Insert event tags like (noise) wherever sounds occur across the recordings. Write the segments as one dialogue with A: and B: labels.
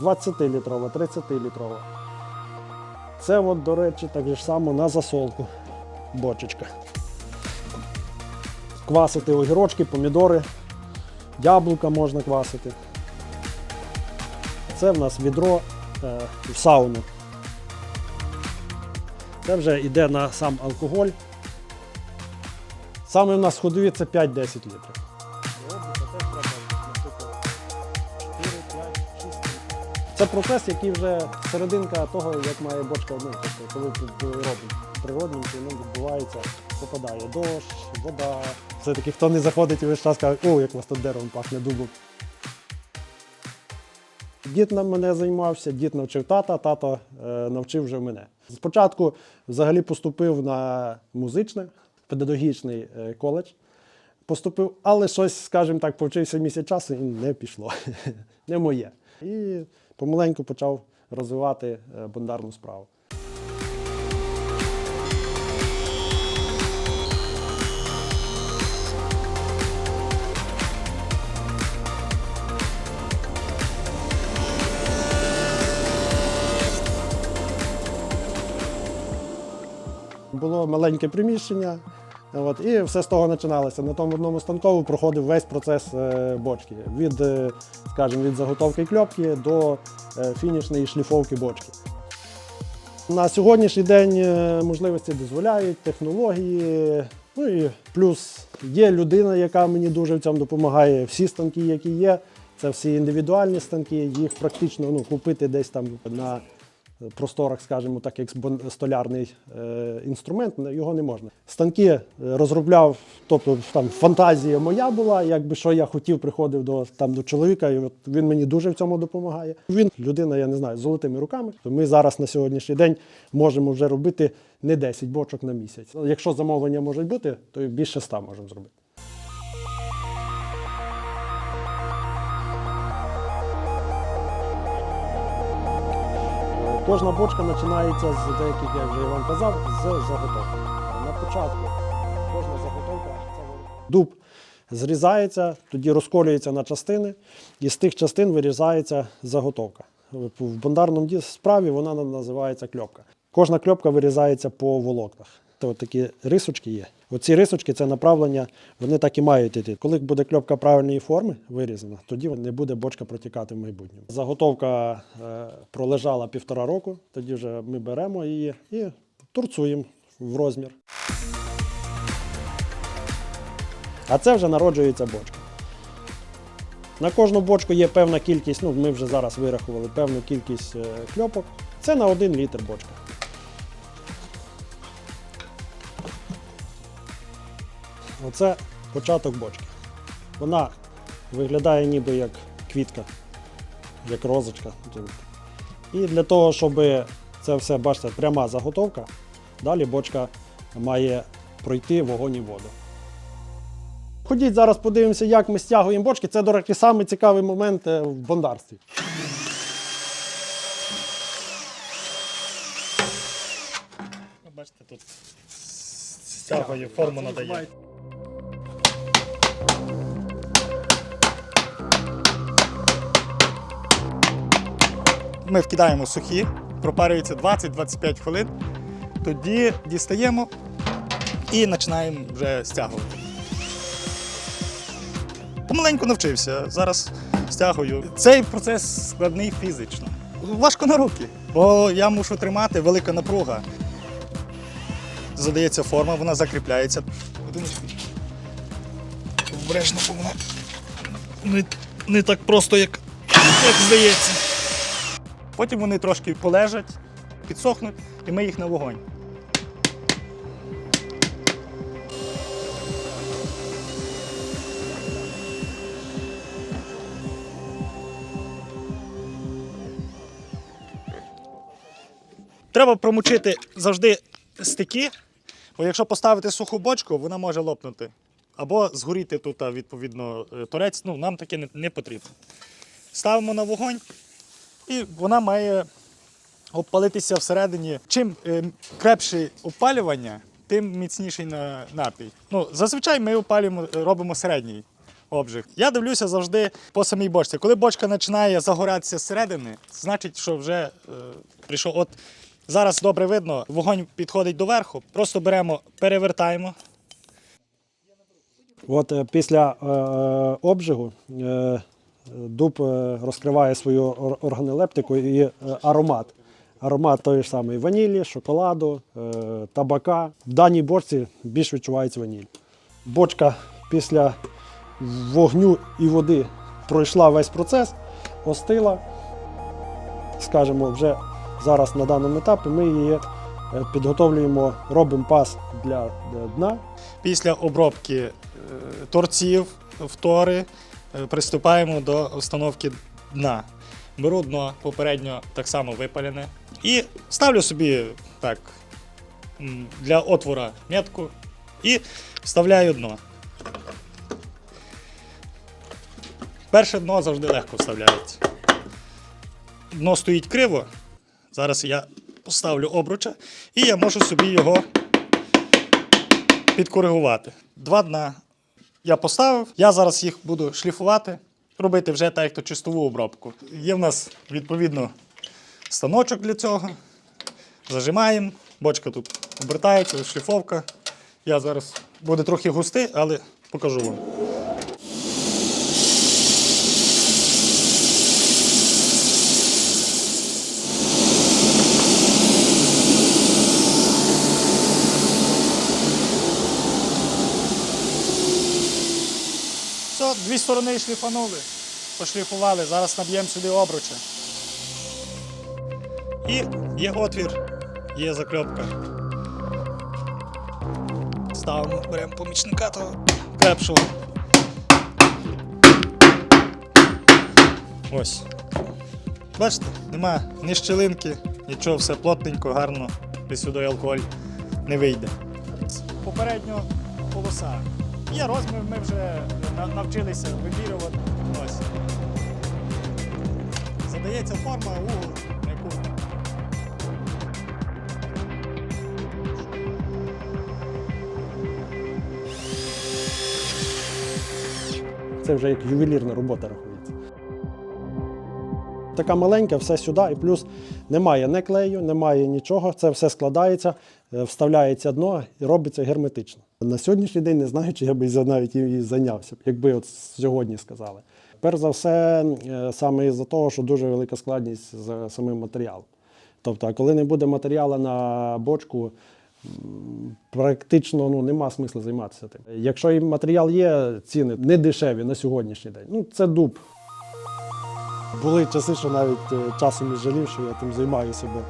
A: 20-літрова, 30-літрова. Це, от, до речі, так же само на засолку бочечка. Квасити огірочки, помідори, яблука можна квасити. Це в нас відро е, в сауну. Це вже йде на сам алкоголь. Саме в нас ходові це 5-10 літрів. Це процес, який вже серединка того, як має бочка, тобто, коли робить природним чином відбувається, попадає дощ, вода. Все-таки хто не заходить і весь час каже, о, як у вас тут деревом пахне дубом. Дід на мене займався, дід навчив тата, тато е, навчив вже мене. Спочатку взагалі поступив на музичний, педагогічний е, коледж. Поступив, але щось, скажімо так, повчився місяць часу і не пішло. (laughs) не моє. І помаленьку почав розвивати е, бондарну справу. Було маленьке приміщення, от, і все з того починалося. На тому одному станкову проходив весь процес е, бочки. Від, е, скажімо, від заготовки кльопки до е, фінішної шліфовки бочки. На сьогоднішній день можливості дозволяють, технології. Ну і плюс є людина, яка мені дуже в цьому допомагає. Всі станки, які є, це всі індивідуальні станки, їх практично ну, купити десь там на просторах, скажімо, так як столярний е, інструмент, його не можна. Станки е, розробляв, тобто там фантазія моя була, якби що я хотів, приходив до там до чоловіка, і от він мені дуже в цьому допомагає. Він людина, я не знаю, з золотими руками. Ми зараз на сьогоднішній день можемо вже робити не 10 бочок на місяць. Якщо замовлення можуть бути, то більше 100 можемо зробити. Кожна бочка починається з деяких, як вже я вам казав, з заготовки. На початку кожна заготовка це дуб зрізається, тоді розколюється на частини, і з тих частин вирізається заготовка. В бондарному справі вона називається кльопка. Кожна кльопка вирізається по волокнах. Це такі рисочки є. Оці рисочки це направлення, вони так і мають йти. Коли буде кльопка правильної форми вирізана, тоді не буде бочка протікати в майбутньому. Заготовка е, пролежала півтора року, тоді вже ми беремо її і турцуємо в розмір. А це вже народжується бочка. На кожну бочку є певна кількість, ну ми вже зараз вирахували певну кількість е, кльопок. Це на один літр бочка. Оце початок бочки. Вона виглядає ніби як квітка, як розочка. І для того, щоб це все, бачите, пряма заготовка, далі бочка має пройти вогонь і воду. Ходіть зараз подивимося, як ми стягуємо бочки. Це, до речі, самий цікавий момент е, в бондарстві.
B: Бачите, тут стягує, форму надає. Ми вкидаємо сухі, пропарюється 20-25 хвилин. Тоді дістаємо і починаємо вже стягувати. Помаленьку навчився. Зараз стягую. Цей процес складний фізично. Важко на руки, бо я мушу тримати велика напруга. Задається форма, вона закріпляється. Обережно, бо вона не, не так просто, як, як здається. Потім вони трошки полежать, підсохнуть, і ми їх на вогонь. Треба промочити завжди стики, бо якщо поставити суху бочку, вона може лопнути. Або згоріти тут, відповідно, е, торець. Ну, нам таке не, потрібно. Ставимо на вогонь, і вона має обпалитися всередині. Чим е, крепше опалювання, тим міцніший на, напій. Ну, зазвичай ми опалюємо, робимо середній обжиг. Я дивлюся завжди по самій бочці. Коли бочка починає загоратися зсередини, значить, що вже е, прийшов. От зараз добре видно, вогонь підходить до верху. Просто беремо, перевертаємо.
A: От е, після е, е, обжигу дуб розкриває свою органелептику і аромат. Аромат той ж самий ванілі, шоколаду, табака. В даній бочці більш відчувається ваніль. Бочка після вогню і води пройшла весь процес, остила. Скажімо, вже зараз на даному етапі ми її підготовлюємо, робимо пас для дна.
B: Після обробки торців, втори, е, приступаємо до установки дна. Беру дно попередньо так само випалене і ставлю собі так для отвора метку і вставляю дно. Перше дно завжди легко вставляється. Дно стоїть криво. Зараз я поставлю обруча і я можу собі його підкоригувати. Два дна я поставив. Я зараз їх буду шліфувати, робити вже так, як то чистову обробку. Є в нас відповідно станочок для цього. Зажимаємо, бочка тут обертається, шліфовка. Я зараз буде трохи густий, але покажу вам. Все, дві сторони шліфанули, пошліфували, зараз наб'ємо сюди обруча. І є отвір, є закльопка. Ставимо, беремо помічника того крепшого. Ось. Бачите, нема ні щілинки, нічого, все плотненько, гарно, і сюди алкоголь не вийде. Попередньо полоса. Є розмір, ми вже навчилися вимірювати. Ось. Задається форма, угол.
A: Це вже як ювелірна робота рахується. Така маленька, все сюди, і плюс немає не клею, немає нічого. Це все складається, е, вставляється дно і робиться герметично. На сьогоднішній день не знаю, чи я би навіть і зайнявся, якби от сьогодні сказали. Перш за все, е, саме із-за того, що дуже велика складність з самим матеріалом. Тобто, коли не буде матеріалу на бочку, практично ну, нема смислу займатися тим. Якщо і матеріал є, ціни не дешеві на сьогоднішній день. Ну, це дуб. Були часи, що навіть е, часом і жалів, що я тим займаюся, бо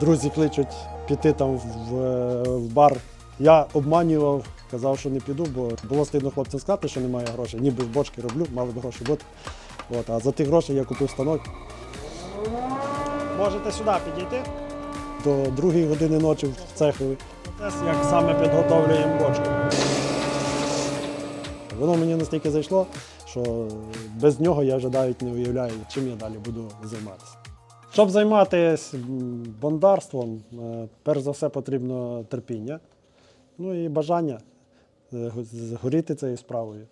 A: друзі кличуть піти там в, е, в бар. Я обманював, казав, що не піду, бо було стидно хлопцям сказати, що немає грошей. Ніби з бочки роблю, мали б гроші бути. От, а за ті гроші я купив станок.
B: Можете сюди підійти.
A: До другої години ночі в цехові. Процес, як саме підготовлюємо бочку. Воно мені настільки зайшло, що без нього я вже навіть не уявляю, чим я далі буду займатися. Щоб займатися бондарством, е, перш за все потрібно терпіння, ну і бажання е, згоріти цією справою.